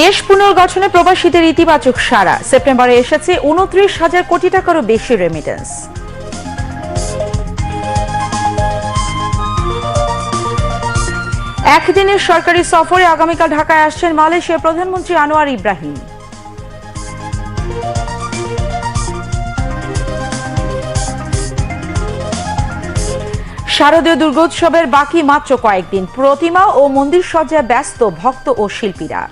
দেশ পুনর্গঠনে প্রবাসীদের ইতিবাচক সাড়া। সেপ্টেম্বরে এসেছে উনত্রিশ হাজার কোটি টাকারও বেশি রেমিটেন্স একদিনের সরকারি সফরে আগামীকাল ঢাকায় আসছেন মালয়েশিয়ার প্রধানমন্ত্রী আনোয়ার ইব্রাহিম। শারদীয় দুর্গোৎসবের বাকি মাত্র কয়েকদিন। প্রতিমা ও মন্দির সজ্জায় ব্যস্ত ভক্ত ও শিল্পীরা।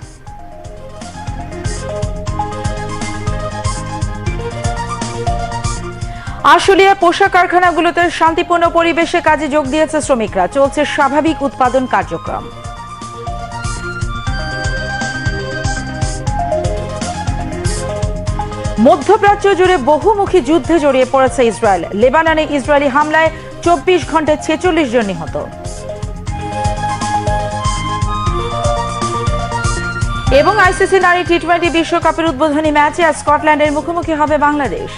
আশুলিয়া পোশাক কারখানাগুলোতে শান্তিপূর্ণ পরিবেশে কাজে যোগ দিয়েছে শ্রমিকরা। চলছে স্বাভাবিক উৎপাদন কার্যক্রম। মধ্যপ্রাচ্য জুড়ে বহুমুখী যুদ্ধে জড়িয়ে পড়েছে ইসরায়েল। লেবাননে ইসরায়েলি হামলায় চব্বিশ ঘন্টায় ছেচল্লিশ জন নিহত। এবং আইসিসি নারী টি টোয়েন্টি বিশ্বকাপের উদ্বোধনী ম্যাচে স্কটল্যান্ডের মুখোমুখি হবে বাংলাদেশ।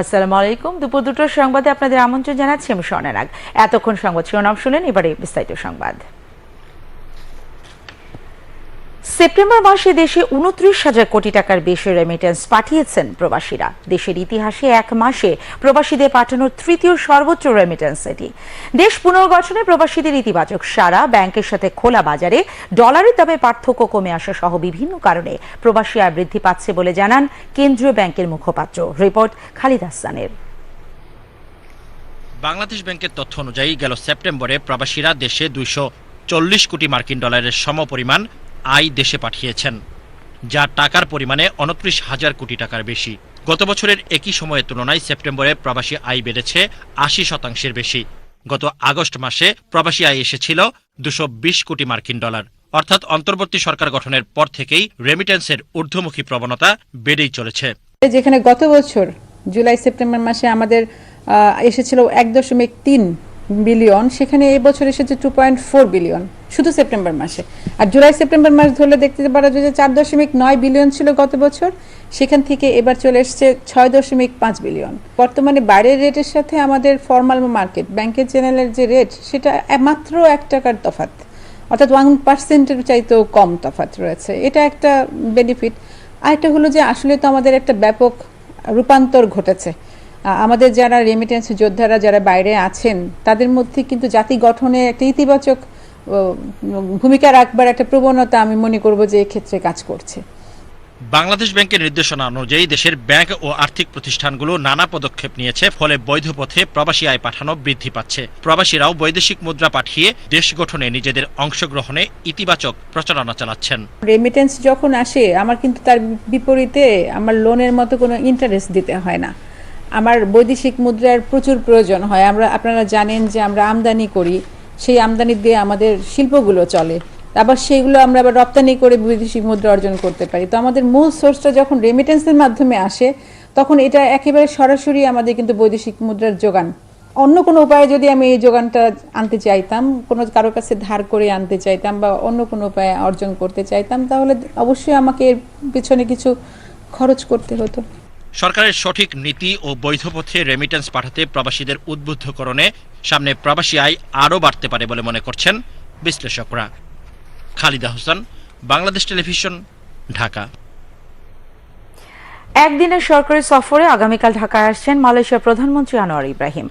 আসসালামু আলাইকুম। দুপুর দুটোর সংবাদে আপনাদের আমন্ত্রণ জানাচ্ছি আমি স্বর্ণারাগ। এতক্ষণ সংবাদ শিরোনাম শুনেন এবারে বিস্তারিত সংবাদ। সেপ্টেম্বর মাসে দেশে উনত্রিশ হাজার কোটি টাকার বেশি রেমিটেন্স পাঠিয়েছেন প্রবাসীরা। দেশের ইতিহাসে এক মাসে প্রবাসীদের পাঠানোর তৃতীয় সর্বোচ্চ রেমিটেন্স এটি। দেশ পুনর্গঠনে প্রবাসীদের ইতিবাচক সারা ব্যাংকের সাথে খোলা বাজারে ডলারের দামে পার্থক্য কমে আসা সহ বিভিন্ন কারণে প্রবাসী আয় বৃদ্ধি পাচ্ছে বলে জানান কেন্দ্রীয় ব্যাংকের মুখপাত্র। রিপোর্ট খালিদ হাসানের। বাংলাদেশ ব্যাংকের তথ্য অনুযায়ী গেল সেপ্টেম্বরে প্রবাসীরা দেশে দুইশো চল্লিশ কোটি মার্কিন ডলারের সমপরিমাণ আয় দেশে পাঠিয়েছেন যা টাকার পরিমাণে উনত্রিশ হাজার কোটি টাকার বেশি। গত বছরের একই সময়ের তুলনায় সেপ্টেম্বরে প্রবাসী আয় বেড়েছে আশি শতাংশের বেশি। গত আগস্ট মাসে প্রবাসী আয় এসেছিল দুশো কোটি মার্কিন ডলার। অর্থাৎ অন্তর্বর্তী সরকার গঠনের পর থেকেই রেমিটেন্সের ঊর্ধ্বমুখী প্রবণতা বেড়েই চলেছে। যেখানে গত বছর জুলাই সেপ্টেম্বর মাসে আমাদের এসেছিল এক দশমিক তিন বিলিয়ন, সেখানে এই বছর এসেছে টু পয়েন্ট ফোর বিলিয়ন। শুধু সেপ্টেম্বর মাসে। আর জুলাই, সেপ্টেম্বর মাস ধরলে দেখতে পারা যায় যে চার দশমিক নয় বিলিয়ন ছিল গত বছর। সেখান থেকে এবার চলে এসছে ছয় দশমিক পাঁচ বিলিয়ন। বর্তমানে বাইরের রেটের সাথে আমাদের ফর্মাল মার্কেট, ব্যাংকের চ্যানেলের যে রেট, সেটা মাত্র এক টাকার তফাৎ। অর্থাৎ ওয়ান পার্সেন্টের চাইতেও কম তফাৎ রয়েছে। এটা একটা বেনিফিট। আরেকটা হলো যে আসলে তো আমাদের একটা ব্যাপক রূপান্তর ঘটেছে। আমাদের যারা রেমিটেন্স যোদ্ধারা, যারা বাইরে আছেন, তাদের মধ্যে কিন্তু জাতি গঠনে একটা ইতিবাচক ভূমিকা রাখবার একটা প্রবণতা আমি মনে করব যে এক্ষেত্রে কাজ করছে। বাংলাদেশ ব্যাংকের নির্দেশনা অনুযায়ী দেশের ব্যাংক ও আর্থিক প্রতিষ্ঠানগুলো নানা পদক্ষেপ নিয়েছে ফলে বৈধ পথে প্রবাসী আয় পাঠানো বৃদ্ধি পাচ্ছে। প্রবাসীরাও বৈদেশিক মুদ্রা পাঠিয়ে দেশ গঠনে নিজেদের অংশগ্রহণে ইতিবাচক প্রচারণা চালাচ্ছেন। রেমিটেন্স যখন আসে আমার কিন্তু তার বিপরীতে আমার লোনের মতো কোনো ইন্টারেস্ট দিতে হয় না। আমার বৈদেশিক মুদ্রার প্রচুর প্রয়োজন হয়। আমরা আপনারা জানেন যে আমরা আমদানি করি। সেই আমদানি দিয়ে আমাদের শিল্পগুলো চলে। আবার সেইগুলো আমরা আবার রপ্তানি করে বৈদেশিক মুদ্রা অর্জন করতে পারি। তো আমাদের মূল সোর্সটা যখন রেমিটেন্সের মাধ্যমে আসে, তখন এটা একেবারে সরাসরি আমাদের কিন্তু বৈদেশিক মুদ্রার যোগান। অন্য কোনো উপায়ে যদি আমি এই যোগানটা আনতে চাইতাম, কোনো কারোর কাছে ধার করে আনতে চাইতাম বা অন্য কোনো উপায়ে অর্জন করতে চাইতাম, তাহলে অবশ্যই আমাকে এর পিছনে কিছু খরচ করতে হতো। সরকারের সঠিক নীতি ও বৈধ পথে রেমিটেন্স পাঠাতে প্রবাসীদের উদ্বুদ্ধকরণে সামনে প্রবাসী আয় আরও বাড়তে পারে বলে মনে করছেন বিশ্লেষকরা। খালিদা হোসেন, বাংলাদেশ টেলিভিশন, ঢাকা। একদিনের সরকারি সফরে আগামীকাল ঢাকায় আসছেন মালয়েশিয়ার প্রধানমন্ত্রী আনোয়ার ইব্রাহিম।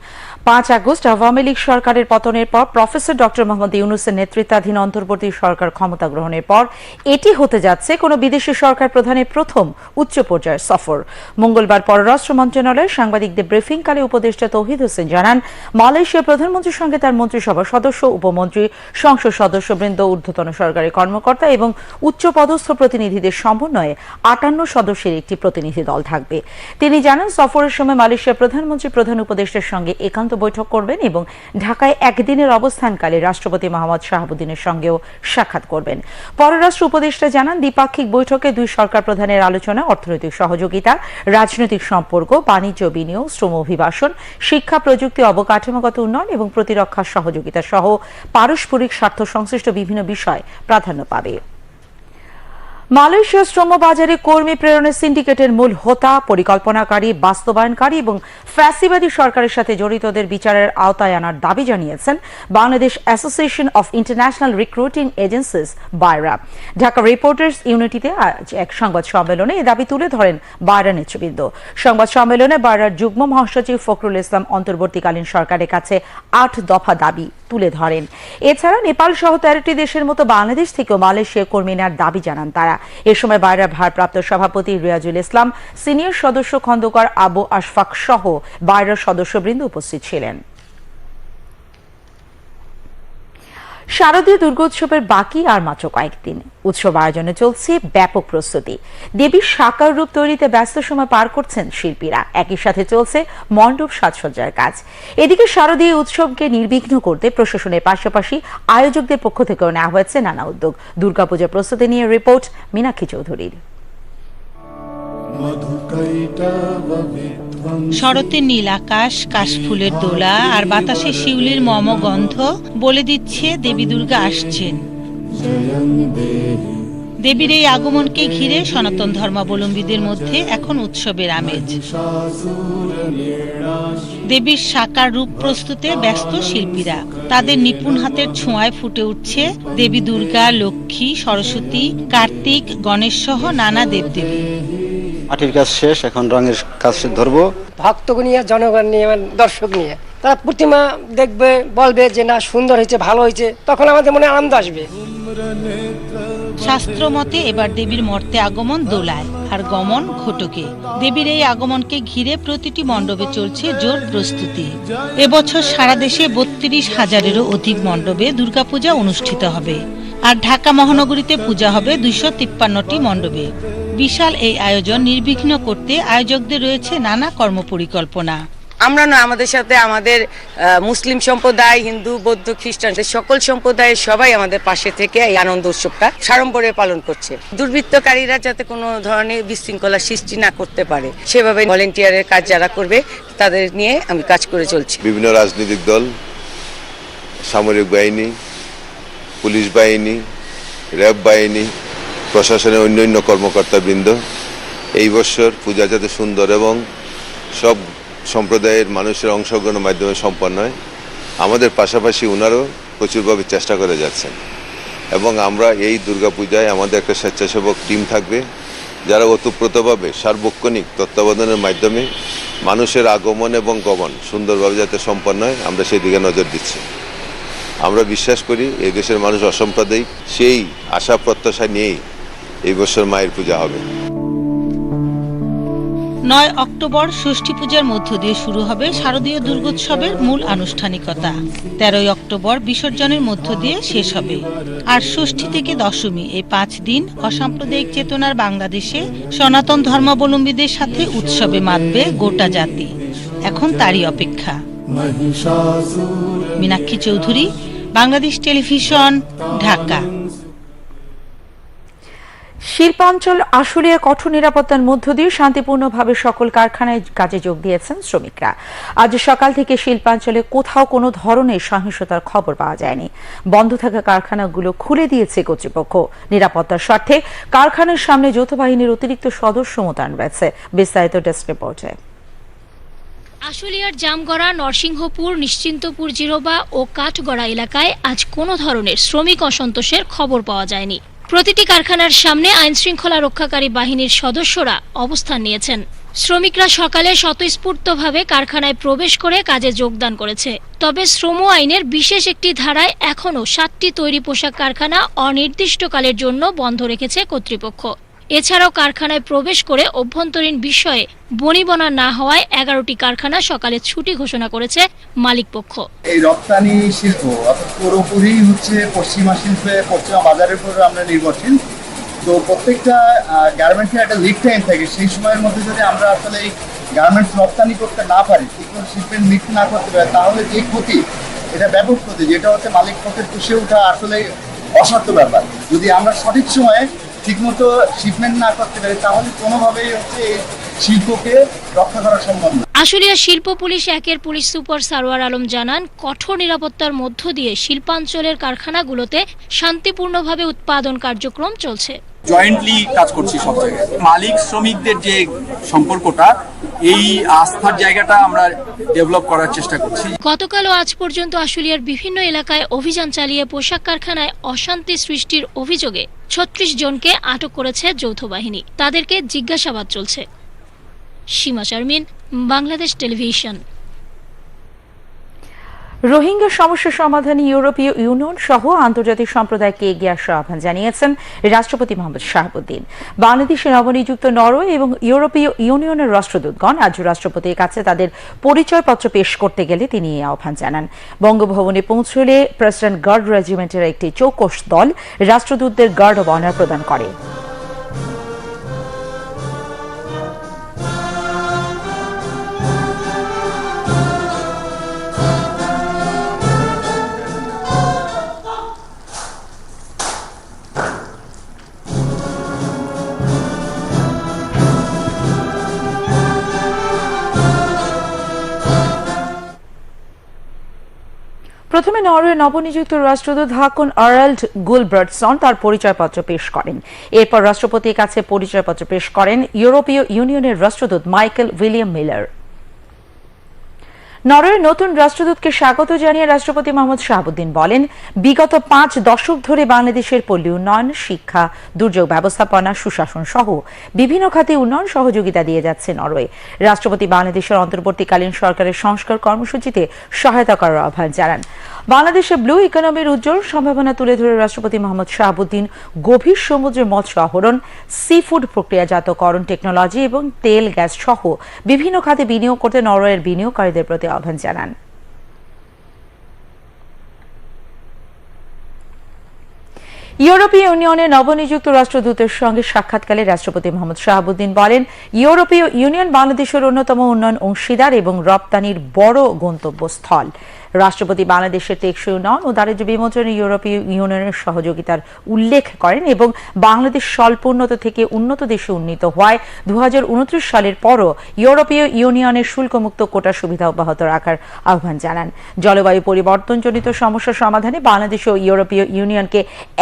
পাঁচ আগস্ট আওয়ামী লীগ সরকারের পতনের পর প্রফেসর ডক্টর মোহাম্মদ ইউনুসের নেতৃত্বাধীন অন্তর্বর্তী সরকার ক্ষমতা গ্রহণের পর এটি হতে যাচ্ছে কোনো বিদেশি সরকার প্রধানের প্রথম উচ্চ পর্যায়ের সফর। মঙ্গলবার পররাষ্ট্র মন্ত্রণালয়ে সাংবাদিকদের ব্রিফিংকালে উপদেষ্টা তৌহিদ হোসেন জানান, মালয়েশিয়ার প্রধানমন্ত্রীর সঙ্গে তার মন্ত্রিসভার সদস্য, উপমন্ত্রী, সংসদ সদস্যবৃন্দ, ঊর্ধ্বতন সরকারি কর্মকর্তা এবং উচ্চ পদস্থ প্রতিনিধিদের সমন্বয়ে আটান্ন সদস্যের একটি প্রতিনিধি দল থাকবে। তিনি জানান, সফরের সময় মালয়েশিয়ার প্রধানমন্ত্রী, প্রধান উপদেষ্টার সঙ্গে একান্ত বৈঠক করবেন এবং ঢাকায় একদিনের অবস্থানকালে রাষ্ট্রপতি মোহাম্মদ শাহাবুদ্দিনের সঙ্গেও সাক্ষাৎ করবেন। পররাষ্ট্র উপদেষ্টা জানান, দ্বিপাক্ষিক বৈঠকে দুই সরকার প্রধানের আলোচনা, অর্থনৈতিক সহযোগিতা, রাজনৈতিক সম্পর্ক, বাণিজ্য বিনিয়োগ, শ্রম অভিবাসন, শিক্ষা, প্রযুক্তি অবকাঠামোগত উন্নয়ন এবং প্রতিরক্ষা সহযোগিতা সহ পারস্পরিক স্বার্থ সংশ্লিষ্ট বিভিন্ন বিষয় প্রাধান্য পাবে। মালয়েশীয় শ্রম বাজারে কর্মী প্রেরণের সিন্ডিকেটের মূল হোতা, পরিকল্পনাকারী, বাস্তবায়নকারী এবং ফ্যাসিবাদী সরকারের সাথে জড়িতদের বিচারের আওতায় আনার দাবি জানিয়েছেন Bangladesh association of international recruiting agencies, BAIRA. Dhaka reporters ইউনিটিতে আজ এক সংবাদ সম্মেলনে এ দাবি তুলে ধরেন বাইরা নেতৃবৃন্দ। সংবাদ সম্মেলনে বাইরার যুগ্ম মহাসচিব ফখরুল ইসলাম অন্তর্বর্তীকালীন সরকারের কাছে আট দফা দাবি। তুলে ধরেন। এছাড়া নেপাল সহ তেরোটি দেশের মতো বাংলাদেশ থেকেও মালয়েশিয়া কর্মী নেওয়ার দাবি জানান তারা। এ সময় বাইরা ভারপ্রাপ্ত সভাপতি রিয়াজুল ইসলাম, সিনিয়র সদস্য খন্দকার আবু আশফাক সহ বাইরা সদস্যবৃন্দ উপস্থিত ছিলেন। শারদীয় দুর্গোৎসবের বাকি আর মাত্র কয়েকদিন। উৎসব আয়োজনে চলছে ব্যাপক প্রস্তুতি। দেবীর সাকার রূপ তৈরিতে ব্যস্ত সময় পার করছেন শিল্পীরা। একই সাথে চলছে মণ্ডপ সাজসজ্জার কাজ। এদিকে শারদীয় উৎসবকে নির্বিঘ্ন করতে প্রশাসনের পাশাপাশি আয়োজকদের পক্ষ থেকেও নেওয়া হয়েছে নানা উদ্যোগ। দুর্গাপূজার প্রস্তুতি নিয়ে রিপোর্ট মীনাক্ষী চৌধুরীর। শরতের নীল আকাশ, কাশফুলের দোলা আর বাতাসে শিউলির মম গন্ধ বলে দিচ্ছে দেবী দুর্গা আসছেন। দেবীর এই আগমনকে ঘিরে সনাতন ধর্মাবলম্বীদের মধ্যে এখন উৎসবের আমেজ। দেবীর সাকার রূপ প্রস্তুতে ব্যস্ত শিল্পীরা। তাদের নিপুণ হাতের ছোঁয়ায় ফুটে উঠছে দেবী দুর্গা, লক্ষ্মী, সরস্বতী, কার্তিক, গণেশ সহ নানা দেবদেবী। মাটির কাজ শেষ এখন রঙের কাজ ধরবো। ভক্তকে নিয়ে জনগণ নিয়ে মানে দর্শক নিয়ে তারা প্রতিমা দেখবে বলবে যে না সুন্দর হয়েছে ভালো হয়েছে তখন আমাদের মনে আনন্দ আসবে। শাস্ত্র মতে এবার দেবীর মর্তে আগমন দোলায় আর গমন ঘটকে। দেবীর এই আগমনকে ঘিরে প্রতিটি মণ্ডপে চলছে জোর প্রস্তুতি। এবছর সারা দেশে বত্রিশ হাজারেরও অধিক মণ্ডপে দুর্গাপূজা অনুষ্ঠিত হবে আর ঢাকা মহানগরীতে পূজা হবে দুইশো তিপ্পান্নটি মণ্ডপে। বিশাল এই আয়োজন নির্বিঘ্ন করতে আয়োজকদের রয়েছে নানা কর্মপরিকল্পনা। আমরা না আমাদের সাথে আমাদের মুসলিম সম্প্রদায় হিন্দু বৌদ্ধ খ্রিস্টান সকল সম্প্রদায়ের সবাই আমাদের পাশে থেকে এই আনন্দ উৎসবটা সাড়ম্বরে পালন করছে। দুর্বৃত্তকারীরা যাতে কোনো ধরনের বিশৃঙ্খলা সৃষ্টি না করতে পারে সেভাবে ভলেন্টিয়ারের কাজ যারা করবে তাদের নিয়ে আমি কাজ করে চলছি। বিভিন্ন রাজনৈতিক দল সামরিক বাহিনী পুলিশ বাহিনী র্যাব বাহিনী প্রশাসনের অন্যান্য কর্মকর্তাবৃন্দ, এই বছর পূজা যাতে সুন্দর এবং সব সম্প্রদায়ের মানুষের অংশগ্রহণের মাধ্যমে সম্পন্ন হয়, আমাদের পাশাপাশি ওনারও প্রচুরভাবে চেষ্টা করে যাচ্ছেন। এবং আমরা এই দুর্গাপূজায় আমাদের একটা স্বেচ্ছাসেবক টিম থাকবে, যারা ওতপ্রোতভাবে সার্বক্ষণিক তত্ত্বাবধানের মাধ্যমে মানুষের আগমন এবং গমন সুন্দরভাবে যাতে সম্পন্ন হয়, আমরা সেই দিকে নজর দিচ্ছি। আমরা বিশ্বাস করি এই দেশের মানুষ অসাম্প্রদায়িক, সেই আশা প্রত্যাশা নিয়েই এই বছর মায়ের পূজা হবে। নয় অক্টোবর ষষ্ঠী পূজার মধ্য দিয়ে শুরু হবে শারদীয় দুর্গোৎসবের মূল আনুষ্ঠানিকতা। তেরোই অক্টোবর বিসর্জনের মধ্য দিয়ে শেষ হবে। আর ষষ্ঠী থেকে দশমী এই পাঁচ দিন অসাম্প্রদায়িক চেতনার বাংলাদেশে সনাতন ধর্মাবলম্বীদের সাথে উৎসবে মাতবে গোটা জাতি। এখন তারই অপেক্ষা। মীনাক্ষী চৌধুরী, বাংলাদেশ টেলিভিশন, ঢাকা। শিল্পাঞ্চল, আশুলিয়া কঠোর নিরাপত্তার মধ্য দিয়ে শান্তিপূর্ণভাবে সকল কারখানায় কাজে যোগ দিয়েছেন শ্রমিকরা। আজ সকাল থেকে শিল্পাঞ্চলে কোথাও কোনো ধরনের সহিংসতার খবর পাওয়া যায়নি। বন্ধ থাকা কারখানাগুলো খুলে দিয়েছে কর্তৃপক্ষ। নিরাপত্তার স্বার্থে কারখানার সামনে যৌথ বাহিনীর অতিরিক্ত সদস্য মোতায়েন রয়েছে। বিস্তারিত ডেস্ক রিপোর্টে। আশুলিয়ার জামগড়া, নরসিংহপুর, নিশ্চিন্তপুর, জিরোবা ও কাঠগড়া এলাকায় আজ কোনো ধরনের শ্রমিক অসন্তোষের খবর পাওয়া যায়নি। প্রতিটি কারখানার সামনে আইন শৃঙ্খলা রক্ষাকারী বাহিনীর সদস্যরা অবস্থান নিয়েছেন। শ্রমিকরা সকালে স্বতঃস্ফূর্তভাবে কারখানায় প্রবেশ করে কাজে যোগদান করেছে। তবে শ্রম আইনের বিশেষ একটি ধারায় এখনও সাতটি তৈরি পোশাক কারখানা অনির্দিষ্টকালের জন্য বন্ধ রেখেছে কর্তৃপক্ষ। এছাড়াও কারখানায় প্রবেশ করে অভ্যন্তরীণ বিষয়ে বনিবনা না হওয়ায় এগারোটি কারখানা সকালে ছুটি ঘোষণা করেছে মালিকপক্ষ। এই রপ্তানি শিল্প পুরোপুরি হচ্ছে পশ্চিমা শিল্পে, পশ্চিমা বাজারের উপর আমরা নির্ভরশীল। তো প্রত্যেকটা গার্মেন্টসের একটা লিড টাইম থাকে। সেই সময়ের মধ্যে যদি আমরা আসলে এই গার্মেন্টস রপ্তানি করতে না পারি ঠিকমতো শিল্পের মিট না করতে পারি, তাহলে যে ক্ষতি, এটা ব্যাপক ক্ষতি, যেটা হচ্ছে মালিক পক্ষের পুষে ওঠা আসলে অসাধ্য ব্যাপার। যদি আমরা সঠিক সময়ে ঠিকমতো শিপমেন্ট না করতে পারি তাহলে কোনোভাবেই হচ্ছে এই শিল্পকে রক্ষা করা সম্ভব না। আশুলিয়া শিল্প পুলিশ একের পুলিশ সুপার সারোয়ার আলম জানান কঠোর নিরাপত্তার মধ্য দিয়ে শিল্পাঞ্চলের কারখানাগুলোতে শান্তিপূর্ণভাবে উৎপাদন কার্যক্রম চলছে। জয়েন্টলি কাজ করছি সব জায়গায়। মালিক শ্রমিকদের যে সম্পর্কটা এই আস্থার জায়গাটা আমরা ডেভেলপ করার চেষ্টা করছি। গতকাল ও আজ পর্যন্ত আশুলিয়ার বিভিন্ন এলাকায় অভিযান চালিয়ে পোশাক কারখানায় অশান্তি সৃষ্টির অভিযোগে ছত্রিশ জনকে আটক করেছে যৌথ বাহিনী। তাদেরকে জিজ্ঞাসাবাদ চলছে। সীমা শারমিন বাংলাদেশ টেলিভিশন। রোহিঙ্গা সমস্যা সমাধানে ইউরোপীয় ইউনিয়ন সহ আন্তর্জাতিক সম্প্রদায়কে এগিয়ে আসার আহ্বান জানিয়েছেন রাষ্ট্রপতি মোহাম্মদ শাহাবুদ্দিন। বাংলাদেশে নবনিযুক্ত নরওয়ে এবং ইউরোপীয় ইউনিয়নের রাষ্ট্রদূতগণ আজ রাষ্ট্রপতির কাছে তাদের পরিচয়পত্র পেশ করতে গেলে তিনি এই আহ্বান জানান। বঙ্গভবনে পৌঁছলে প্রেসিডেন্ট গার্ড রেজিমেন্টের একটি চৌকস দল রাষ্ট্রদূতদের গার্ড অব অনার প্রদান করে। নরওয়ে নবনিযুক্ত রাষ্ট্রদূত হাকুন আরাল্ড গুলবার্টসন তার পরিচয়পত্র পেশ করেন। এরপর রাষ্ট্রপতির কাছে পরিচয়পত্র পেশ করেন ইউরোপীয় ইউনিয়নের রাষ্ট্রদূত মাইকেল উইলিয়াম মিলার। নরওয়ের নতুন রাষ্ট্রদূতকে স্বাগত জানিয়ে রাষ্ট্রপতি মোহাম্মদ শাহাবুদ্দিন বলেন, বিগত পাঁচ দশক ধরে বাংলাদেশের পল্লী উন্নয়ন, শিক্ষা, দুর্যোগ ব্যবস্থাপনা, সুশাসন সহ বিভিন্ন খাতে উন্নয়ন সহযোগিতা দিয়ে যাচ্ছে নরওয়ে। রাষ্ট্রপতি বাংলাদেশের অন্তর্বর্তীকালীন সরকারের সংস্কার কর্মসূচিতে সহায়তা করার আহ্বান জানান। বাংলাদেশে ব্লু ইকোনমির উজ্জ্বল সম্ভাবনা তুলে ধরে রাষ্ট্রপতি মোহাম্মদ শাহাবুদ্দিন গভীর সমুদ্রের মৎস্য আহরণ সি ফুড প্রক্রিয়াজাতকরণ টেকনোলজি এবং তেল গ্যাস সহ বিভিন্ন খাতে বিনিয়োগ করতে নরওয়ের বিনিয়োগকারীদের প্রতি আহ্বান জানান। ইউরোপীয় ইউনিয়নের নবনিযুক্ত রাষ্ট্রদূতের সঙ্গে সাক্ষাৎকালে রাষ্ট্রপতি মোহাম্মদ শাহাবুদ্দিন বলেন, ইউরোপীয় ইউনিয়ন বাংলাদেশের অন্যতম উন্নয়ন অংশীদার এবং রপ্তানির বড় গন্তব্যস্থল। রাষ্ট্রপতি বাংলাদেশের টেকসই উন্নয়ন ও দারিদ্র্য বিমোচনে ইউরোপীয় ইউনিয়নের সহযোগিতার উল্লেখ করেন এবং বাংলাদেশ স্বল্প উন্নত থেকে উন্নত দেশে উন্নীত হওয়ায় দুহাজার উনত্রিশ সালের পরও ইউরোপীয় ইউনিয়নের শুল্কমুক্ত কোটা সুবিধা অব্যাহত রাখার আহ্বান জানান। জলবায়ু পরিবর্তনজনিত সমস্যা সমাধানে বাংলাদেশ ও ইউরোপীয় ইউনিয়নকে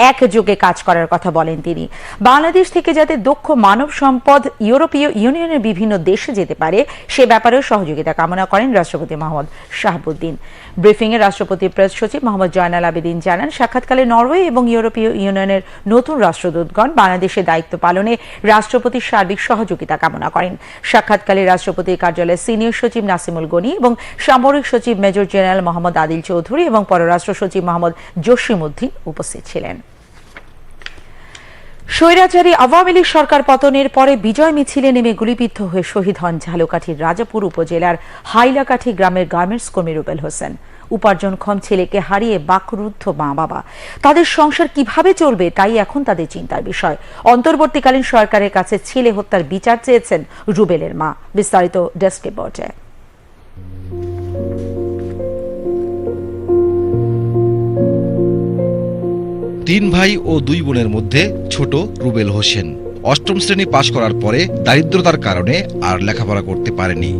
একযোগে কাজ করার কথা বলেন তিনি। বাংলাদেশ থেকে যাতে দক্ষ মানব সম্পদ ইউরোপীয় ইউনিয়নের বিভিন্ন দেশে যেতে পারে, সে ব্যাপারেও সহযোগিতা কামনা করেন রাষ্ট্রপতি মোহাম্মদ শাহাবুদ্দিন। ব্রিফিংয়ে রাষ্ট্রপতির প্রেস সচিব মোহাম্মদ জয়নাল আবেদিন জানান, সাক্ষাৎকালে নরওয়ে এবং ইউরোপীয় ইউনিয়নের নতুন রাষ্ট্রদূতগণ বাংলাদেশে দায়িত্ব পালনে রাষ্ট্রপতির সার্বিক সহযোগিতা কামনা করেন। সাক্ষাৎকালে রাষ্ট্রপতির কার্যালয়ের সিনিয়র সচিব নাসিমুল গনি এবং সামরিক সচিব মেজর জেনারেল মোহাম্মদ আদিল চৌধুরী এবং পররাষ্ট্র সচিব মোহাম্মদ জসিমউদ্দিন উপস্থিত ছিলেন। স্বৈরাচারী আওয়ামী লীগ সরকার পতনের পরে বিজয় মিছিলে নেমে গুলিবিদ্ধ হয়ে শহীদ হন ঝালকাঠির রাজাপুর উপজেলার হাইলাকাঠি গ্রামের গার্মেন্টস কর্মী রুবেল হোসেন। উপার্জনক্ষম ছেলেকে হারিয়ে বাকরুদ্ধ মা বাবা তাদের সংসার কীভাবে চলবে তাই এখন তাদের চিন্তার বিষয়। অন্তর্বর্তীকালীন সরকারের কাছে ছেলে হত্যার বিচার চেয়েছেন রুবেলের মা। বিস্তারিত ডেস্ক রিপোর্টে। তিন ভাই ও দুই বোনের মধ্যে ছোট রুবেল হোসেন। অষ্টম শ্রেণি পাশ করার পরে দারিদ্রতার কারণে আর লেখাপড়া করতে পারেনি।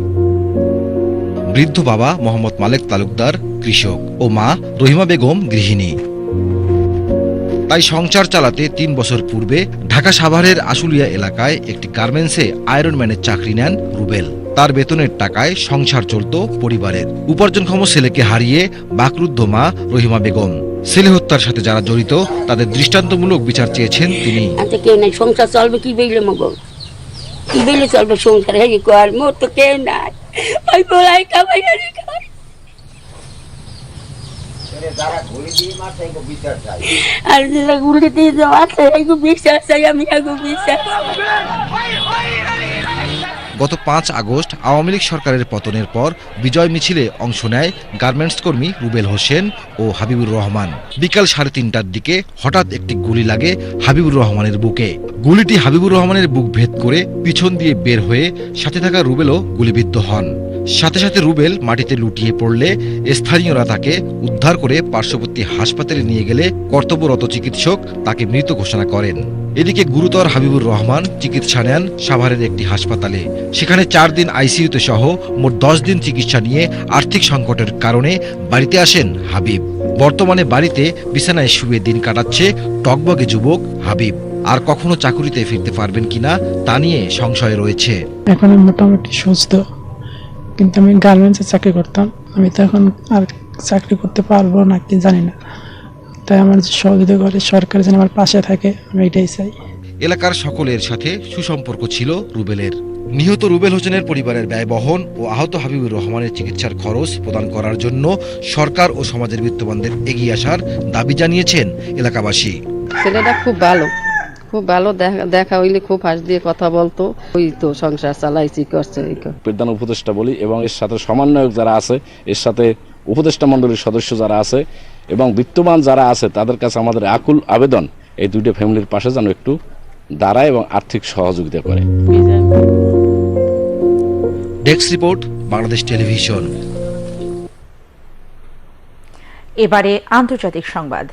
বৃদ্ধ বাবা মোহাম্মদ মালেক তালুকদার, কৃষক ও মা রহিমা বেগম গৃহিণী। তাই সংসার চালাতে তিন বছর পূর্বে ঢাকা সাভারের আশুলিয়া এলাকায় একটি গার্মেন্টসে আয়রনম্যানের চাকরি নেন রুবেল। তার বেতনের টাকায় সংসার চলত পরিবারের। উপার্জনক্ষম ছেলেকে হারিয়ে বাকরুদ্ধ মা রহিমা বেগম ছেলে হত্যার সাথে যারা জড়িত তাদের দৃষ্টান্তমূলক বিচার চেয়েছেন তিনি। আচ্ছা কেউ নাই সংসার চলবে কি বেইলে মগো? কি বেইলে চলবে সংসার? হ্যাঁ কর মোর তো কেউ নাই। ওই বলাই কামাই আর যারা গুলি দিয়ে দেওয়া আছে এগো বিশ্বাস চাই আমি এগো বিশ্বাস গত পাঁচ আগস্ট আওয়ামী লীগ সরকারের পতনের পর বিজয় মিছিলে অংশ নেয় গার্মেন্টস কর্মী রুবেল হোসেন ও হাবিবুর রহমান। বিকাল সাড়ে তিনটার দিকে হঠাৎ একটি গুলি লাগে হাবিবুর রহমানের বুকে। গুলিটি হাবিবুর রহমানের বুক ভেদ করে পিছন দিয়ে বের হয়ে সাথে থাকা রুবেলও গুলিবিদ্ধ হন। সাথে সাথে রুবেল মাটিতে লুটিয়ে পড়লে স্থানীয়রা তাকে উদ্ধার করে পার্শ্ববর্তী হাসপাতালে নিয়ে গেলে কর্তব্যরত চিকিৎসক তাকে মৃত ঘোষণা করেন। এদিকে গুরুতর হাবিবুর রহমান চিকিৎসা নেন সাভারের একটি হাসপাতালে। সেখানে চার দিন আইসিইউতে সহ মোট দশ দিন চিকিৎসা নিয়ে আর্থিক সংকটের কারণে বাড়িতে আসেন হাবিব। বর্তমানে বাড়িতে বিছানায় শুয়ে দিন কাটাচ্ছে টকবগে যুবক হাবিব। আর কখনো চাকুরিতে ফিরতে পারবেন কিনা তা নিয়ে সংশয় রয়েছে। এখন মোটামুটি সুস্থ। কিন্তু আমি গার্মেন্টসে চাকরি করতাম। আমি তো এখন আর চাকরি করতে পারব না কি জানি না। তাই আমার যে সহযোগিতা করে সরকার যেন আমার পাশে থাকে আমি এটাই চাই। এলাকার সকলের সাথে সুসম্পর্ক ছিল রুবেলের। নিহত রুবেল হোসেনের পরিবারের ব্যয় বহন ও আহত হাবিবুর রহমানের চিকিৎসার খরচ প্রদান করার জন্য সরকার ও সমাজের বিত্তবানদের এগিয়ে আসার দাবি জানিয়েছেন এলাকাবাসী। ছেলেটা খুব ভালো। খুব ভালো দেখা দেখা হইলে খুব হাস দিয়ে কথা বলতো। ওই তো সংসার চালাইছি করছে প্রধান উপদেষ্টা বলি এবং এর সাথে সমন্বয়ক যারা আছে এর সাথে উপদেষ্টা মণ্ডলীর সদস্য যারা আছে এবং বিত্তবান যারা আছে তাদের কাছে আমাদের আকুল আবেদন এই দুইটা ফ্যামিলির পাশে যেন একটু দাঁড়ায় এবং আর্থিক সহযোগিতা করে। Desk report Bangladesh television. এবারে আন্তর্জাতিক সংবাদ।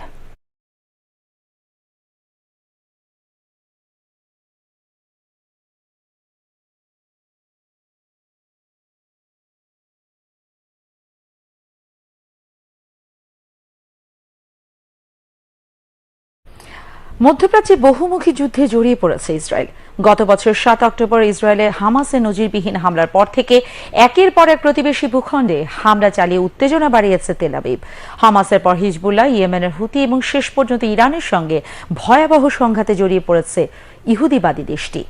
মধ্যপ্রাচ্যে বহুমুখী যুদ্ধে জড়িয়ে পড়েছে ইসরায়েল। গত বছর সাত অক্টোবর ইসরায়েলের হামাসে নজিরবিহীন হামলার পর থেকে একের পর এক প্রতিবেশী ভূখণ্ডে হামলা চালিয়ে উত্তেজনা বাড়িয়েছে তেলাবিব হামাসের পর হিজবুল্লাহ, ইয়েমেনের হুতি এবং শেষ পর্যন্ত ইরানের সঙ্গে ভয়াবহ সংঘাতে জড়িয়ে পড়েছে ইহুদিবাদী দেশটি।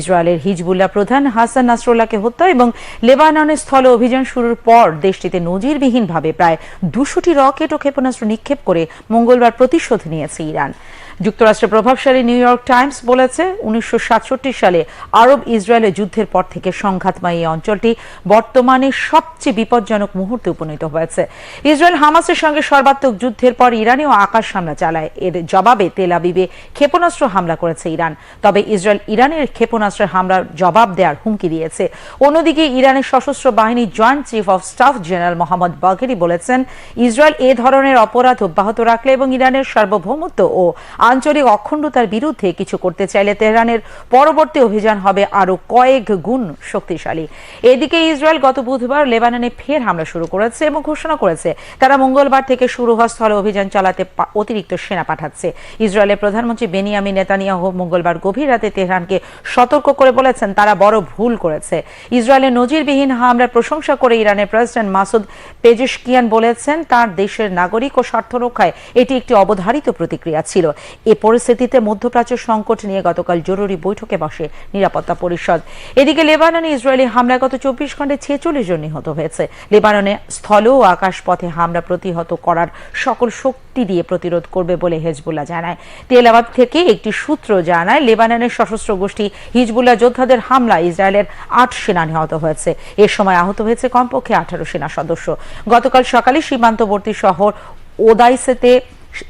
ইসরায়েলের হিজবুল্লাহ প্রধান হাসান নাসরুল্লাহকে হত্যা এবং লেবাননের স্থলে অভিযান শুরুর পর দেশটিতে নজিরবিহীনভাবে প্রায় দুশোটি রকেট ও ক্ষেপণাস্ত্র নিক্ষেপ করে মঙ্গলবার প্রতিশোধ নিয়েছে ইরান। যুক্তরাষ্ট্রের প্রভাবশালী নিউ ইয়র্ক টাইমস বলেছে, উনিশশো সালে আরব ইসরায়েলের যুদ্ধের পর থেকে সংঘাতময় এই অঞ্চলটি বর্তমানে সবচেয়ে বিপজ্জনক মুহূর্তে উপনীত হয়েছে। ইসরায়েল হামাসের সঙ্গে সর্বাত্মক যুদ্ধের পর ইরানেও আকাশ হামলা চালায়। এর জবাবে তেল আবিবে ক্ষেপণাস্ত্র হামলা করেছে ইরান। তবে ইসরায়েল ইরানের ক্ষেপণাস্ত্রের হামলার জবাব দেওয়ার হুমকি দিয়েছে। অন্যদিকে ইরানের সশস্ত্র বাহিনী joint chief of staff general Mohammad Bagheri বলেছেন, ইসরায়েল এ ধরনের অপরাধ অব্যাহত রাখলে এবং ইরানের সার্বভৌমত্ব ও আঞ্চলিক অখণ্ডতার বিরুদ্ধে কিছু করতে চাইলে তেহরানের পরবর্তী অভিযান হবে আরও কয়েক গুণ শক্তিশালী। এদিকে ইসরায়েল গত বুধবার লেবাননে ফের হামলা শুরু করেছে এবং ঘোষণা করেছে, তারা মঙ্গলবার থেকে শুরু হওয়া স্থলে অভিযান চালাতে অতিরিক্ত সেনা পাঠাচ্ছে। ইসরায়েলের প্রধানমন্ত্রী বেনিয়ামি নেতানিয়াহু মঙ্গলবার গভীর রাতে তেহরানকে সতর্ক করে বলেছেন, তারা বড় ভুল করেছে। ইসরায়েলের নজিরবিহীন হামলার প্রশংসা করে ইরানের প্রেসিডেন্ট মাসুদ পেজেশকিয়ান বলেছেন, তার দেশের নাগরিক ও স্বার্থ রক্ষায় এটি একটি অবধারিত প্রতিক্রিয়া ছিল। এ পরিস্থিতিতে মধ্যপ্রাচ্য সংকট নিয়ে গতকাল জরুরি বৈঠকে বসে নিরাপত্তা পরিষদ। এদিকে লেবাননে ইসরায়েলি হামলায় গত চব্বিশ ঘন্টায় ছেচল্লিশ জন নিহত হয়েছে। লেবাননে স্থল ও আকাশপথে হামলা প্রতিহত করার সকল শক্তি দিয়ে প্রতিরোধ করবে বলে হেজবুল্লাহ জানায়। তেল আবাব থেকে একটি সূত্র জানায়, লেবাননের সশস্ত্র গোষ্ঠী হিজবুল্লাহ যোদ্ধাদের হামলায় ইসরায়েলের আট সেনা নিহত হয়েছে। এ সময় আহত হয়েছে কমপক্ষে আঠারো সেনা সদস্য। গতকাল সকালে সীমান্তবর্তী শহর ওদাইসেতে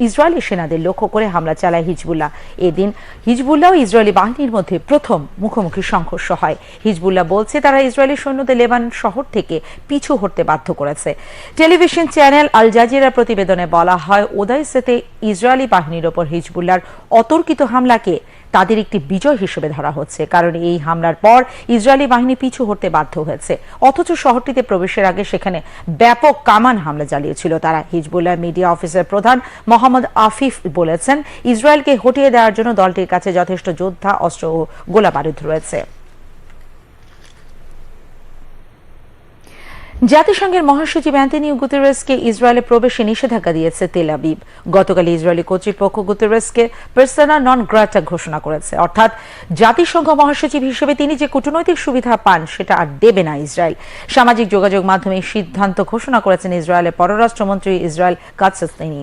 ইসরায়েলি সেনাদের লক্ষ্য করে হামলা চালায় হিজবুল্লাহ। এদিন হিজবুল্লাহ ও ইসরায়েলি বাহিনীর মধ্যে প্রথম মুখোমুখি সংঘর্ষ হয়। হিজবুল্লাহ বলছে, তারা ইসরায়েলি সৈন্যদের লেবান শহর থেকে পিছু হটতে বাধ্য করেছে। টেলিভিশন চ্যানেল আল জাজিরার প্রতিবেদনে বলা হয়, ওদাইসেতে ইসরায়েলি বাহিনীর ওপর হিজবুল্লাহর অতর্কিত হামলাকে তাদের একটি বিজয় হিসেবে ধরা হচ্ছে, কারণ এই হামলার পর ইসরায়েলি বাহিনী পিছু হতে বাধ্য হয়েছে। অথচ শহরটিতে প্রবেশের আগে সেখানে ব্যাপক কামান হামলা চালিয়েছিল। তারা হিজবুল্লাহ মিডিয়া অফিসের প্রধান মোহাম্মদ আফিফ বলেছেন, ইসরায়েলকে হটিয়ে দেওয়ার জন্য দলটির কাছে যথেষ্ট যোদ্ধা, অস্ত্র ও গোলাবারুদ রয়েছে। জাতিসংঘের মহাসচিব অ্যান্টনিও গুতেরেসকে ইসরায়েলে প্রবেশে নিষেধাজ্ঞা দিয়েছে তেল আবিব। গতকাল ইসরায়েলি কর্তৃপক্ষ গুতেরেসকে পার্সোনা নন গ্রাটা ঘোষণা করেছে। অর্থাৎ জাতিসংঘ মহাসচিব হিসেবে তিনি যে কূটনৈতিক সুবিধা পান, সেটা আর দেবে না ইসরায়েল। সামাজিক যোগাযোগ মাধ্যমে সিদ্ধান্ত ঘোষণা করেছেন ইসরায়েলের পররাষ্ট্রমন্ত্রী ইসরায়েল কাতসাস্তিনি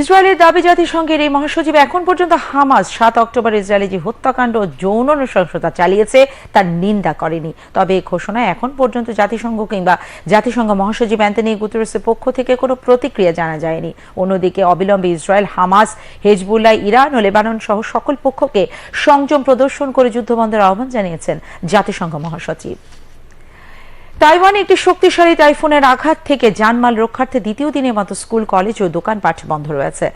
ইসরায়েলের দাবি জাতিসংঘের এই মহাসচিব এখন পর্যন্ত হামাস সাত অক্টোবর ইসরায়েলে যে হত্যাকাণ্ড ও যৌন নৃশংসতা চালিয়েছে, তার নিন্দা করেনি। তবে এই ঘোষণায় এখন পর্যন্ত জাতিসংঘ কিংবা জাতিসংঘ মহাসচিব অ্যান্টনি গুতেরেসের পক্ষ থেকে কোনো প্রতিক্রিয়া জানা যায়নি। অন্যদিকে অবিলম্বে ইসরায়েল, হামাস, হেজবুল্লাহ, ইরান ও লেবানন সহ সকল পক্ষকে সংযম প্রদর্শন করে যুদ্ধবন্ধের আহ্বান জানিয়েছেন জাতিসংঘ মহাসচিব। তাইওয়ানে একটি শক্তিশালী টাইফুনের আঘাত থেকে জানমাল রক্ষার্থে দ্বিতীয় দিনের মতো স্কুল, কলেজ ও দোকানপাট বন্ধ রয়েছে।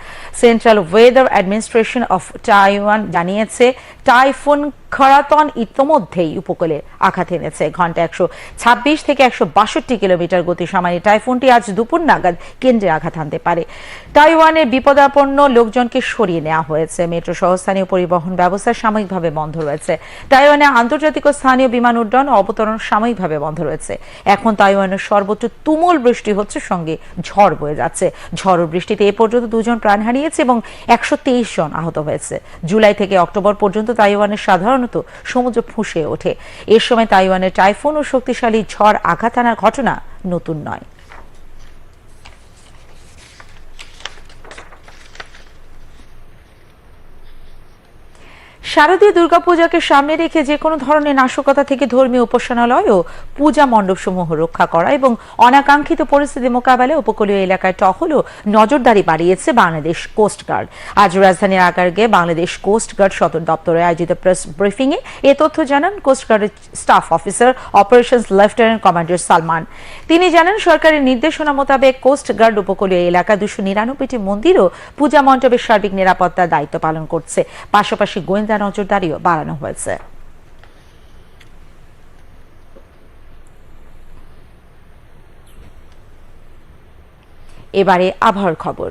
Central weather administration of Taiwan জানিয়েছে, টাইফুন খরাতন ইতোমধ্যেই উপকূলে আঘাত এনেছে। ঘণ্টা একশো ছাব্বিশ থেকে একশো বাষট্টি কিলোমিটার গতিসমানী টাইফুনটি আজ দুপুর নাগাদ কেন্দ্রে আঘাত হানতে পারে। তাইওয়ানের বিপদাপন্ন লোকজনকে সরিয়ে নেওয়া হয়েছে। মেট্রো সহ স্থানীয় পরিবহন ব্যবস্থা সাময়িকভাবে বন্ধ রয়েছে। তাইওয়ানে আন্তর্জাতিক স্থানীয় বিমান উড্ডয়ন অবতরণ সাময়িকভাবে বন্ধ রয়েছে। এখন তাইওয়ানের সর্বোচ্চ তুমুল বৃষ্টি হচ্ছে সঙ্গে ঝড় বয়ে যাচ্ছে। ঝড় বৃষ্টিতে এ পর্যন্ত দুজন প্রাণ হারিয়েছে এবং একশো তেইশ জন আহত হয়েছে। জুলাই থেকে অক্টোবর পর্যন্ত তাইওয়ানের সাধারণত সমুদ্র ফুঁসে ওঠে। এর সময় তাইওয়ানের টাইফুন ও শক্তিশালী ঝড় আঘাত আনার ঘটনা নতুন নয়। শারদীয় দুর্গাপূজাকে সামনে রেখে যে কোনো ধরনের নাশকতা থেকে ধর্মীয় উপাসনালয় ও পূজা মণ্ডপসমূহ রক্ষা করা এবং অনাকাঙ্ক্ষিত পরিস্থিতি মোকাবেলায় উপকূলীয় এলাকায় টহল ও নজরদারি বাড়িয়েছে বাংলাদেশ কোস্টগার্ড আজ রাজধানীর আগারগে বাংলাদেশ কোস্টগার্ড সদর দপ্তরে আয়োজিত প্রেস ব্রিফিং এ তথ্য জানান কোস্টগার্ডের staff officer operations lieutenant commander Salman. তিনি জানান, সরকারের নির্দেশনা মোতাবেক কোস্টগার্ড উপকূলীয় এলাকা দুশো নিরানব্বইটি মন্দির ও পূজা মণ্ডপের সার্বিক নিরাপত্তার দায়িত্ব পালন করছে। পাশাপাশি গোয়েন্দা নজরদারিও বাড়ানো হয়েছে। এবারে আবহাওয়ার খবর।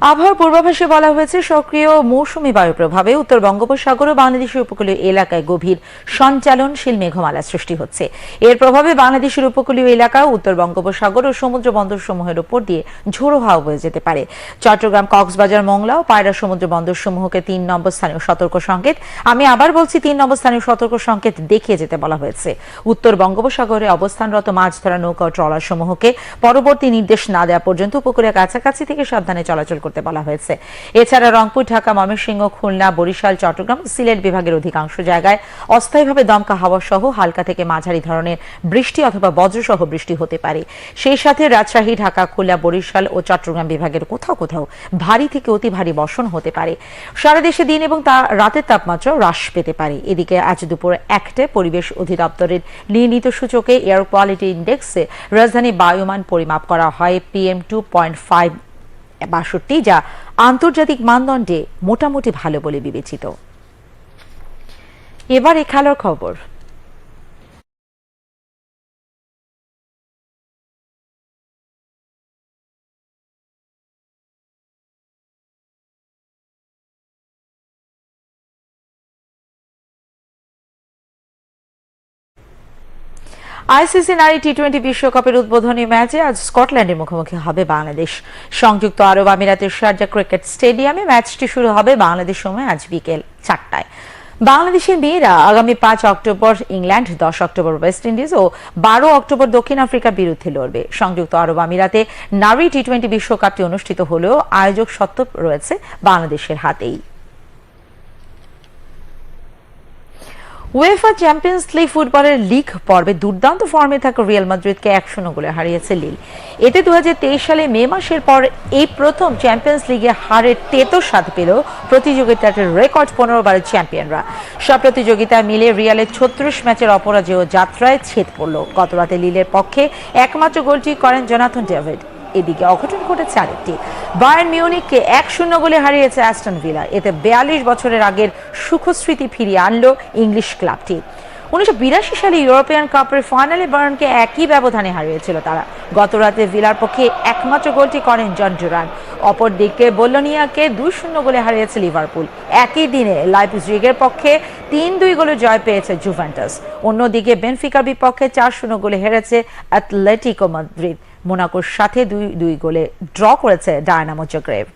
আবহাওয়ার পূর্বাভাসে বলা হয়েছে, সক্রিয় মৌসুমি বায়ুর প্রভাবে উত্তর বঙ্গোপসাগর ও বাংলাদেশের উপকূলীয় এলাকায় গভীর সঞ্চালনশীল মেঘমালা সৃষ্টি হচ্ছে। এর প্রভাবে বাংলাদেশের উপকূলীয় এলাকা, উত্তর বঙ্গোপসাগর ও সমুদ্র বন্দর সমূহের উপর দিয়ে ঝোড়ো হাওয়া বয়ে যেতে পারে। চট্টগ্রাম, কক্সবাজার, মংলা ও পায়রা সমুদ্র বন্দর সমূহকে তিন নম্বর স্থানীয় সতর্ক সংকেত। আমি আবার বলছি, তিন নম্বর স্থানীয় সতর্ক সংকেত দেখিয়ে যেতে বলা হয়েছে। উত্তর বঙ্গোপসাগরে অবস্থানরত মাছ ধরা নৌকা ও ট্রলার সমূহকে পরবর্তী নির্দেশ না দেওয়া পর্যন্ত উপকূলের কাছাকাছি থেকে সাবধানে চলাচল করতে বলা হয়েছে। এছাড়া রংপুর, ঢাকা, ময়মনসিংহ, খুলনা, বরিশাল, চট্টগ্রাম সিলেট বিভাগের অধিকাংশ জায়গায় অস্থায়ীভাবে দমকা হাওয়া সহ হালকা থেকে মাঝারি ধরনের বৃষ্টি অথবা বজ্রসহ বৃষ্টি হতে পারে। সেই সাথে রাজশাহী, ঢাকা, খুলনা, বরিশাল ও চট্টগ্রাম বিভাগের কোথাও কোথাও ভারী থেকে অতি ভারী বর্ষণ হতে পারে। সারা দেশে দিন এবং তা রাতের তাপমাত্রা হ্রাস পেতে পারে। এদিকে আজ দুপুর একটে পরিবেশ অধিদপ্তরের নির্ণীত সূচকে এয়ার কোয়ালিটি ইন্ডেক্সে রাজধানী বায়ুমান পরিমাপ করা হয়, পিএম টু পয়েন্ট ফাইভ বাষট্টি যা আন্তর্জাতিক মানদণ্ডে মোটামুটি ভালো বলে বিবেচিত। এবার এ খেলার খবর। আইসিসি নারী টি টোয়েন্টি বিশ্বকাপের উদ্বোধনী ম্যাচে আজ স্কটল্যান্ডের মুখোমুখি হবে বাংলাদেশ। সংযুক্ত আরব আমিরাতের শারজা ক্রিকেট স্টেডিয়ামে ম্যাচটি শুরু হবে বাংলাদেশ সময় আজ বিকেল চারটায়। বাংলাদেশের মেয়েরা আগামী পাঁচ অক্টোবর ইংল্যান্ড, দশ অক্টোবর ওয়েস্ট ইন্ডিজ ও বারো অক্টোবর দক্ষিণ আফ্রিকার বিরুদ্ধে লড়বে। সংযুক্ত আরব আমিরাতে নারী টি টোয়েন্টি বিশ্বকাপটি অনুষ্ঠিত হলেও আয়োজক সত্ত্ব রয়েছে বাংলাদেশের হাতেই। উয়েফা চ্যাম্পিয়ন্স লিগ ফুটবলের লিগ পর্বে দুর্দান্ত ফর্মে থাকা রিয়াল মাদ্রিদকে এক শূন্য গোলে হারিয়েছে লিল এতে দু হাজার তেইশ সালে মে মাসের পর এই প্রথম চ্যাম্পিয়ন্স লিগে হারের তেতো স্বাদ পেল প্রতিযোগিতার রেকর্ড পনেরো বারের চ্যাম্পিয়নরা সব প্রতিযোগিতায় মিলে রিয়ালের ছত্রিশ ম্যাচের অপরাজেয় যাত্রায় ছেদ পড়ল। গতরাতে লিলের পক্ষে একমাত্র গোলটি করেন জনাথন ডেভিড এদিকে অঘটন ঘটেছে আরেকটি। বায়ার্ন মিউনিককে এক শূন্য গোলে হারিয়েছে অ্যাস্টন ভিলা। এতে বিয়াল্লিশ বছরের আগের সুখস্মৃতি ফিরিয়ে আনলো ইংলিশ ক্লাবটি। উনিশশো বিরাশি সালে ইউরোপিয়ান কাপের ফাইনালে বায়ার্নকে একই ব্যবধানে হারিয়েছিল তারা। গত রাতে ভিলার পক্ষে একমাত্র গোলটি করেন জন ডুরান। অপরদিকে বোলোনিয়াকে দুই শূন্য গোলে হারিয়েছে লিভারপুল। একই দিনে লাইপজিগের পক্ষে তিন দুই গোলে জয় পেয়েছে জুভেন্টাস। অন্যদিকে বেনফিকার বিপক্ষে চার শূন্য গোলে হেরেছে অ্যাথলেটিকো মাদ্রিদ। মোনাকোর সাথে দুই দুই গোলে ড্র করেছে ডায়নামো জগ্রেভ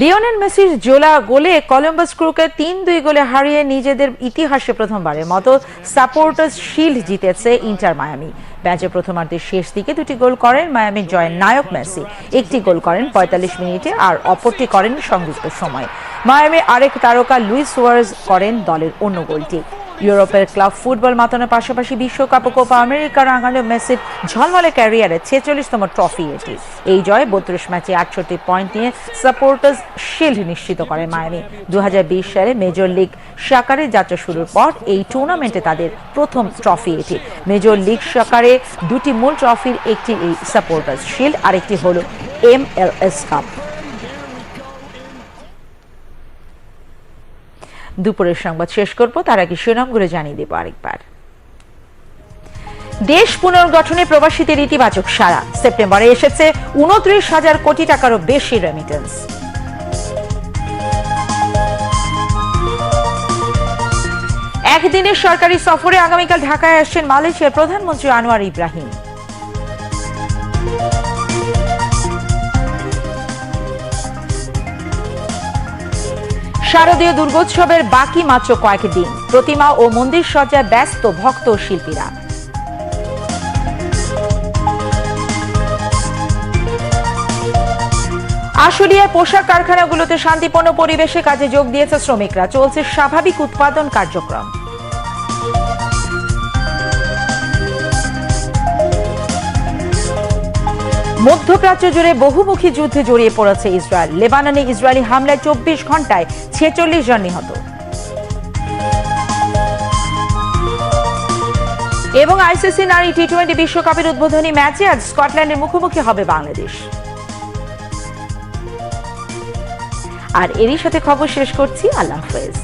লিওনেল মেসির জোলা গোলে কলম্বাস ক্রুকে তিন দুই গোলে হারিয়ে নিজেদের ইতিহাসে প্রথমবারের মতো সাপোর্টার্স শিল্ড জিতেছে ইন্টার মায়ামি। ম্যাচে প্রথমার্ধের শেষ দিকে দুটি গোল করেন মায়ামির জয়ের নায়ক মেসি। একটি গোল করেন পঁয়তাল্লিশ মিনিটে আর অপরটি করেন সংযুক্ত সময়। মায়ামির আরেক তারকা লুইস ওয়ার্স করেন দলের অন্য গোলটি। ইউরোপের ক্লাব ফুটবল মাতানোর পাশাপাশি বিশ্বকাপ ও কোপা আমেরিকা রাঙালো মেসির ঝলমলে ক্যারিয়ারে ছেচল্লিশতম ট্রফি এটি। এই জয় বত্রিশ ম্যাচে আটষট্টি পয়েন্ট নিয়ে সাপোর্টার্স শিল্ড নিশ্চিত করে মায়ামি। দু হাজার বিশ সালে মেজর লিগ সাকারে যাত্রা শুরুর পর এই টুর্নামেন্টে তাদের প্রথম ট্রফি এটি। মেজর লিগ সাকারে দুটি মূল ট্রফির একটি এই সাপোর্টার্স শিল্ড, আরেকটি হল এম এল এস কাপ। দুপুরের সংবাদ শেষ করব। তার আগে শিরোনামগুলো জানিয়ে দেব আরেকবার। দেশ পুনর্গঠনে প্রবাসীদের ইতিবাচক সারা সেপ্টেম্বরে এসেছে উনত্রিশ হাজার কোটি টাকারও বেশি রেমিটেন্স একদিনের সরকারি সফরে আগামীকাল ঢাকায় আসছেন মালয়েশিয়ার প্রধানমন্ত্রী আনোয়ার ইব্রাহিম। শারদীয় দুর্গোৎসবের বাকি মাত্র কয়েক দিন প্রতিমা ও মন্দির সজ্জায় ব্যস্ত ভক্ত শিল্পীরা। আশুলিয়ার পোশাক কারখানাগুলোতে শান্তিপূর্ণ পরিবেশে কাজে যোগ দিয়েছে শ্রমিকরা। চলছে স্বাভাবিক উৎপাদন কার্যক্রম। মধ্যপ্রাচ্য জুড়ে বহুমুখী যুদ্ধে জড়িয়ে পড়েছে ইসরায়েল। লেবাননে ইসরায়েলি হামলায় চব্বিশ ঘন্টায় ছেচল্লিশ জন নিহত। এবং আইসিসি নারী টি টোয়েন্টি বিশ্বকাপের উদ্বোধনী ম্যাচে আজ স্কটল্যান্ডের মুখোমুখি হবে বাংলাদেশ। আর এরই সাথে খবর শেষ করছি। আল্লাহ হাফেজ।